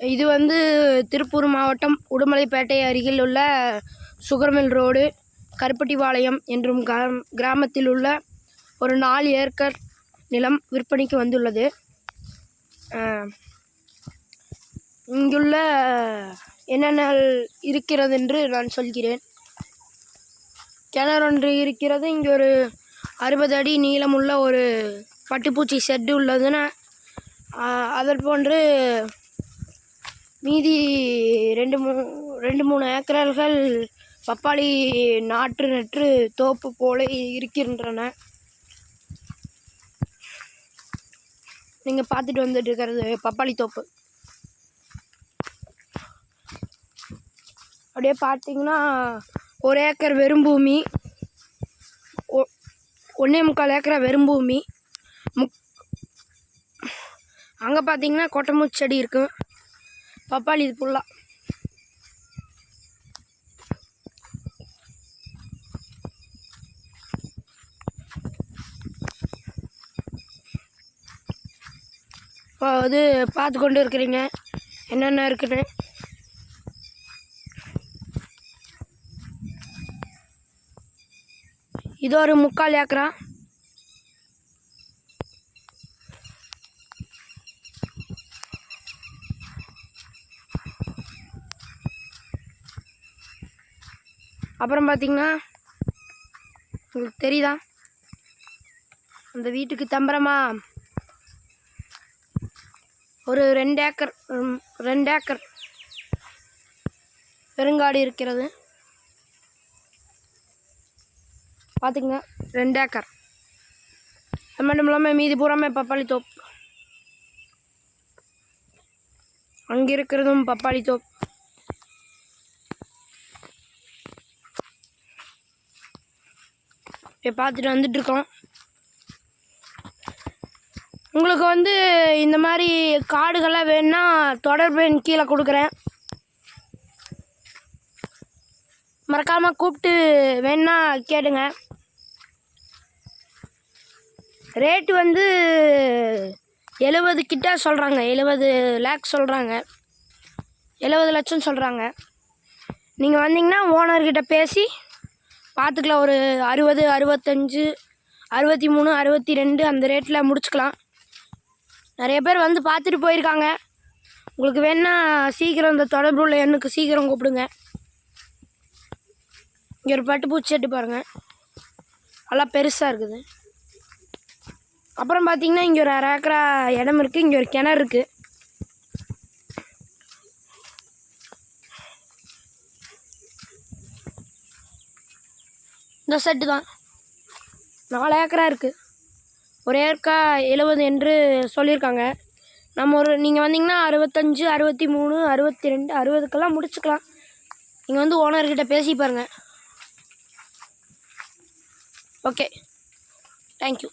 இது வந்து திருப்பூர் மாவட்டம் உடுமலைப்பேட்டை அருகில் உள்ள சுகர்மில் ரோடு கருப்பட்டிபாளையம் என்றும் கிராம் கிராமத்தில் உள்ள ஒரு நாலு ஏக்கர் நிலம் விற்பனைக்கு வந்துள்ளது. இங்குள்ள என்னென்ன இருக்கிறது என்று நான் சொல்கிறேன். கிணறு ஒன்று இருக்கிறது. இங்கே ஒரு அறுபது அடி நீளமுள்ள ஒரு பட்டுப்பூச்சி ஷெட்டு உள்ளதுன்னு அதற்போன்று மீதி ரெண்டு மூ ரெண்டு மூணு ஏக்கர்கள் பப்பாளி நாற்று நற்று தோப்பு போல இருக்கின்றன. நீங்கள் பார்த்துட்டு வந்துட்டு இருக்கிறது பப்பாளி தோப்பு. அப்படியே பார்த்தீங்கன்னா ஒரு ஏக்கர் வெறும் பூமி ஒ- ஒன்றே முக்கால் ஏக்கரா வெறும் பூமி. முக் அங்கே பார்த்தீங்கன்னா கொட்டமுச்செடி இருக்குது இருக்கும் பப்பாளி இது ஃபுல்லாக இப்போ இது பார்த்து கொண்டு இருக்கிறீங்க. என்னென்ன இருக்குன்னு? இது ஒரு முக்கால் ஏக்கரா? அப்புறம் பார்த்தீங்கன்னா உங்களுக்கு தெரியுதா? அந்த வீட்டுக்கு தம்பரமா ஒரு ரெண்டு ஏக்கர் ரெண்டு ஏக்கர் பெருங்காடு இருக்கிறது. பார்த்துக்குங்க ரெண்டு ஏக்கர். அது மட்டும் இல்லாமல் மீதி பூராமே பப்பாளி தோப். அங்கே இருக்கிறதும் பப்பாளி தோப்பு இப்போ பார்த்துட்டு வந்துட்டுருக்கோம். உங்களுக்கு வந்து இந்த மாதிரி காடுகள்லாம் வேணும்னா தொடர்பு என் கீழே கொடுக்குறேன். மறக்காமல் கூப்பிட்டு வேணா கேளுங்க ரேட்டு வந்து எழுபது கிட்ட சொல்கிறாங்க எழுபது லேக் சொல்கிறாங்க எழுபது லட்சம் சொல்கிறாங்க நீங்கள் வந்தீங்கன்னா ஓனர்கிட்ட பேசி பார்த்துக்கலாம். ஒரு அறுபது அறுபத்தஞ்சு அறுபத்தி மூணு அறுபத்தி ரெண்டு அந்த ரேட்டில் முடிச்சுக்கலாம். நிறைய பேர் வந்து பார்த்துட்டு போயிருக்காங்க. உங்களுக்கு வேணா சீக்கிரம் இந்த தொடர்பு உள்ள எண்ணுக்கு சீக்கிரம் கூப்பிடுங்க. இங்கே ஒரு பட்டுப்பூச்சி செட்டு பாருங்கள் நல்லா பெருசாக இருக்குது. அப்புறம் பார்த்தீங்கன்னா இங்கே ஒரு அரை ஏக்கரா இடம் இருக்குது இங்கே ஒரு கிணறு இருக்குது இந்த செட்டு தான். நாலு ஏக்கரா இருக்குது ஒரு ஏக்கரா எழுபது என்று சொல்லியிருக்காங்க. நம்ம ஒரு நீங்கள் வந்தீங்கன்னா அறுபத்தஞ்சு அறுபத்தி மூணு அறுபத்தி ரெண்டு அறுபதுக்கெல்லாம் முடிச்சுக்கலாம். நீங்கள் வந்து ஓனர்கிட்ட பேசி பாருங்கள் ஓகே தேங்க்யூ